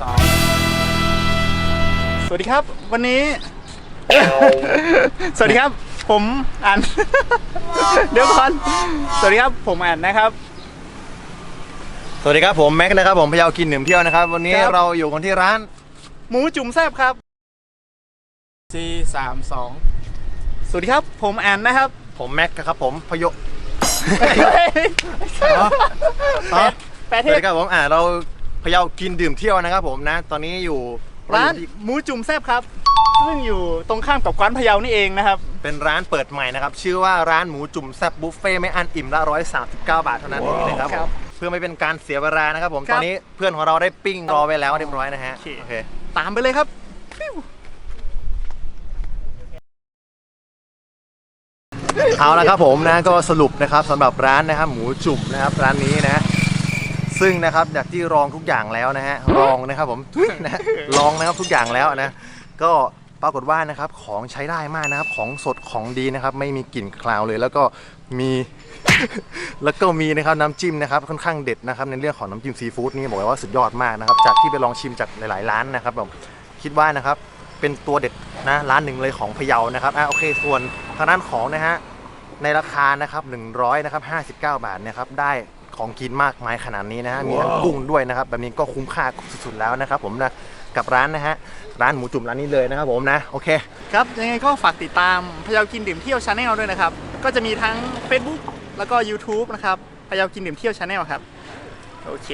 สองสวัสดีครับ วันนี้ สวัสดีครับ ผมอัน เดี๋ยวก่อนสวัสดีครับ ผมอันนะครับ สวัสดีครับผมแม็กนะครับผมพยาวกินหนึ่งเที่ยวนะครับ วันนี้ครับ เราอยู่กันที่ร้านหมูจุ่มแซบครับ สี่สามสองสวัสดีครับ ผมอันนะครับผมแม็กครับผมพยศแปดแปดสเทวัสพดีครับผมอ่าเรา พยาวกินดื่มเที่ยวนะครับผมนะ ตอนนี้อยู่ร้านเอยู่ที่หมูจุ่มแซบครับ ซึ่งอยู่ตรงข้ามกับกวานพะเยานี่เองนะครับ เป็นร้านเปิดใหม่นะครับ ชื่อว่าร้านหมูจุ่มแซ่บบุฟเฟ่ต์ไม่อั้นอิ่มละ139 บาทเท่านั้นเองนะครับคผรับมเพื่อไม่เป็นการเสียเวลานะครับผมครับตอนนี้เพื่อนของเราได้ปิ้งรอไว้แล้วเรียบร้อยนะฮะโอเคโอเค ตามไปเลยครับเอาละครับผมนะก็สรุปนะครับสำหรับร้านนะครับหมูจุ่มนะครับร้านนี้นะ ซึ่งนะครับจากที่ลองทุกอย่างแล้วนะฮะลองนะครับผมทุยนะฮะลองนะครับทุกอย่างแล้วนะก็ปรากฏว่านะครับของใช้ได้มากนะครับของสดของดีนะครับ ไม่มีกลิ่นคลาวเลย แล้วก็มี แล้วก็มีนะครับน้ำจิ้มนะครับค่อนข้างเด็ดนะครับในเรื่องของน้ำจิ้มซีฟู้ดนี่บอกเลยว่าสุดยอดมากนะครับจากที่ไปลองชิมจากหลายๆร้านนะครับผมคิดว่านะครับเป็นตัวเด็ดนะร้านหนึ่งเลยของพะเยานะครับอะโอเคส่วนทางด้านของนะฮะในราคานะครับ100นะครับ59 บาทนะครับได้ ของกินมากมายขนาดนี้นะฮะมีทั้งกุ้งด้วยนะครับแบบนี้ก็คุ้มค่าสุดๆแล้วนะครับผมนะกับร้านนะฮะร้านหมูจุ่มร้านนี้เลยนะครับผมนะโอเคครับยังไงก็ฝากติดตามพะเยากินดื่มเที่ยวชาแนลด้วยนะครับก็จะมีทั้ง Facebook แล้วก็ YouTube นะครับพะเยากินดื่มเที่ยวชาแนลครับโอเค